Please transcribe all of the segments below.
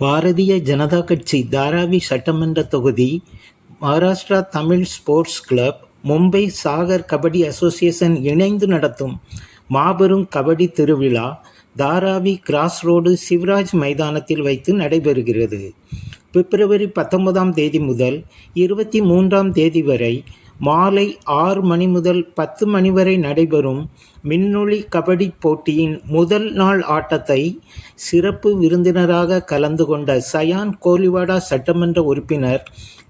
பாரதிய ஜனதா கட்சி தாராவி சட்டமன்ற தொகுதி Maharashtra Tamil sports club Mumbai Sagar kabaddi association இணைந்து நடத்தும் மாபெரும் கபடி திருவிழா தாராவி கிராஸ் ரோடு சிவராஜ் மைதானத்தில் வைத்து நடைபெறுகிறது. பிப்ரவரி பத்தொன்பதாம் தேதி முதல் இருபத்தி மூன்றாம் தேதி வரை மாலை ஆறு மணி முதல் பத்து மணி வரை நடைபெறும் மின்னொளி கபடி போட்டியின் முதல் நாள் ஆட்டத்தை சிறப்பு விருந்தினராக கலந்து கொண்ட சயான் கோலிவாடா சட்டமன்ற உறுப்பினர்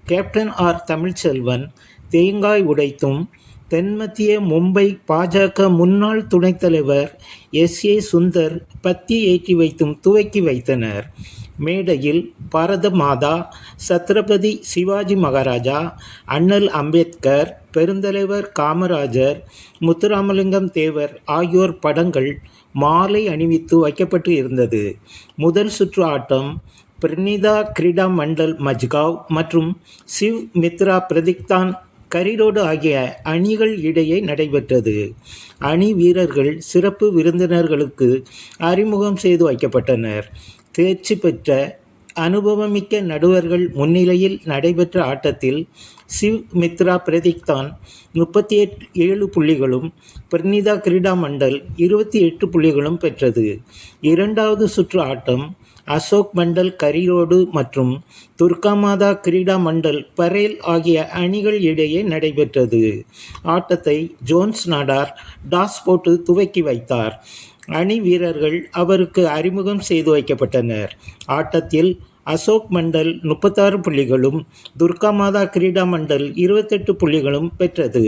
கேப்டன் ஆர் தமிழ்ச்செல்வன் தேங்காய் உடைத்தும் தென்மத்திய மும்பை பாஜக முன்னாள் துணைத் தலைவர் எஸ். ஏ. சுந்தர் பத்தி ஏற்றி வைத்தும் துவக்கி வைத்தனர். மேடையில் பாரத மாதா சத்ரபதி சிவாஜி மகாராஜா அண்ணல் அம்பேத்கர் பெருந்தலைவர் காமராஜர் முத்துராமலிங்கம் தேவர் ஆகியோர் படங்கள் மாலை அணிவித்து வைக்கப்பட்டு இருந்தது. முதல் சுற்று ஆட்டம் பிரனிதா கிரீடா மண்டல் மஜ்காவ் மற்றும் சிவ் மித்ரா பிரதிக்தான் கரிரோடு ஆகிய அணிகள் இடையே நடைபெற்றது. அணி வீரர்கள் சிறப்பு விருந்தினர்களுக்கு அறிமுகம் செய்து வைக்கப்பட்டனர். தேர்ச்சி பெற்ற அனுபவமிக்க நடுவர்கள் முன்னிலையில் நடைபெற்ற ஆட்டத்தில் சிவ் மித்ரா பிரதீக்தான் முப்பத்தி எட்டு ஏழு புள்ளிகளும் பிரனிதா கிரீடா மண்டல் இருபத்தி எட்டு புள்ளிகளும் பெற்றது. இரண்டாவது சுற்று ஆட்டம் அசோக் மண்டல் கரிரோடு மற்றும் துர்காமாதா கிரீடா மண்டல் பரேல் ஆகிய அணிகள் இடையே நடைபெற்றது. ஆட்டத்தை ஜோன்ஸ் நாடார் டாஸ் போட்டு துவக்கி வைத்தார். அணி வீரர்கள் அவருக்கு அறிமுகம் செய்து வைக்கப்பட்டனர். ஆட்டத்தில் அசோக் மண்டல் முப்பத்தாறு புள்ளிகளும் துர்கா மாதா கிரீடா மண்டல் இருபத்தெட்டு புள்ளிகளும் பெற்றது.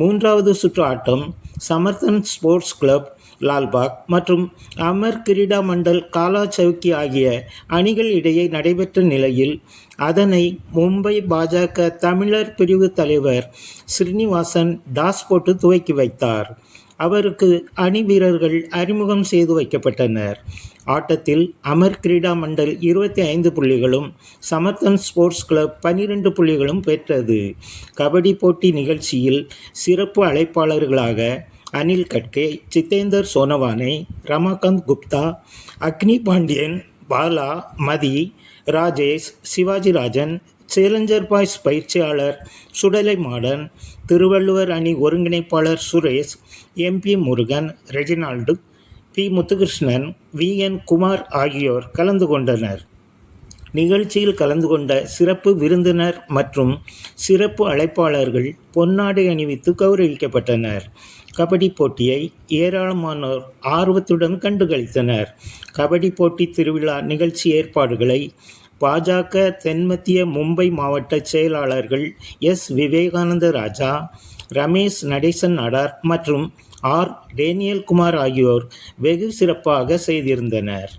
மூன்றாவது சுற்று ஆட்டம் சமர்த்தன் ஸ்போர்ட்ஸ் கிளப் லால்பாக் மற்றும் அமர் கிரீடா மண்டல் காலா சவுக்கி ஆகிய அணிகள் இடையே நடைபெற்ற நிலையில் அதனை மும்பை பாஜக தமிழர் பிரிவு தலைவர் ஸ்ரீனிவாசன் டாஸ் போட்டு துவக்கி வைத்தார். அவருக்கு அணி வீரர்கள் அறிமுகம் செய்து வைக்கப்பட்டனர். ஆட்டத்தில் அமர் கிரீடா மண்டல் இருபத்தி ஐந்து புள்ளிகளும் சமர்த்தன் ஸ்போர்ட்ஸ் கிளப் பனிரெண்டு புள்ளிகளும் பெற்றது. கபடி போட்டி நிகழ்ச்சியில் சிறப்பு அழைப்பாளர்களாக அனில் கட்கே சித்தேந்தர் சோனவானை ரமாகாந்த் குப்தா அக்னி பாண்டியன் பாலா மதி ராஜேஷ் சிவாஜி ராஜன் சேலஞ்சர் பாய்ஸ் பயிற்சியாளர் சுடலை மாடன் திருவள்ளுவர் அணி ஒருங்கிணைப்பாளர் Suresh MP Murugan Reginald P Muthukrishnan V N Kumar ஆகியோர் கலந்து கொண்டனர். நிகழ்ச்சியில் கலந்து கொண்ட சிறப்பு விருந்தினர் மற்றும் சிறப்பு அழைப்பாளர்கள் பொன்னாடை அணிவித்து கௌரவிக்கப்பட்டனர். கபடி போட்டியை ஏராளமானோர் ஆர்வத்துடன் கண்டுகளித்தனர் கபடி போட்டி திருவிழா நிகழ்ச்சி ஏற்பாடுகளை பாஜக தென்மத்திய மும்பை மாவட்ட செயலாளர்கள் எஸ். விவேகானந்த ராஜா ரமேஷ் நடேசன் அடார் மற்றும் ஆர். டேனியல் குமார் ஆகியோர் வெகு சிறப்பாக செய்திருந்தனர்.